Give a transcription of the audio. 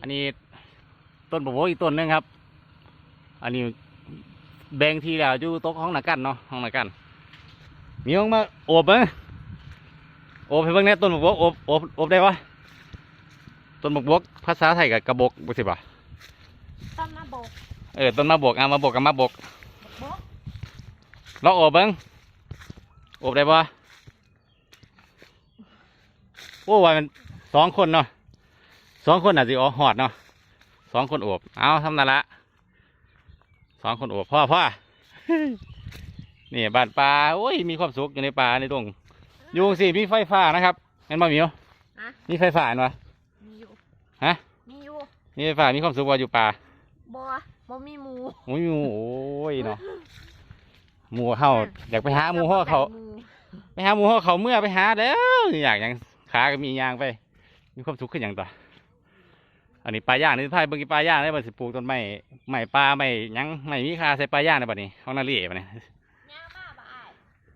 อันนี้ต้นบกบกอีกต้นหนึงครับ อันนี้แบ่งทีแล้วอยู่โต๊ะห้องหนักกันเนาะห้องหนักกัน มีห้องมาโอบไหมโอบให้เบิ่งแหน่ต้นบกบกโอบโอบโอบได้ปะต้นบกบกภาษาไทยกับกระบกบุสิบ่ะต้นมาโบกเออต้นมาบกอะมาบกกับมาบกโบกลองโอบเบิ่งโอบได้ปะโอ้ว่ามันสองคนเนาะ สองคนอาจจะอ๋อหอดเนาะสองคนโอบเอาทำนั่นละสองคนโอบพ่อพ่อนี่บ้านปลาโอ้ยมีความสุขอยู่ในป่าในตรงยุงสิมีไฟฟ้านะครับงั้นบ่มีเหรอฮะมีไฟฟ้าเห็นปะมีอยู่ฮะมีอยู่มีไฟฟ้ามีความสุขว่าอยู่ป่าบ่บ่มีหมูโอ้ยหมูโอ้ยเนาะหมูเฮาอยากไปหาหมูห่อเขาหมูไปหาหมูห่อเขาเมื่อไปหาแล้วอยากหยังขาก็มียางไป มีความสุขขึ้นอย่างต่อ อันนี้ปลาย่างนี่พายเบิ่งกีปลาย่างได้บ่สิปลูกต้นไม้ไม้ปลาไม้หยังไม้มีค่าใส่ปลาย่างได้บัดนี้เฮานาเรีบัดนี้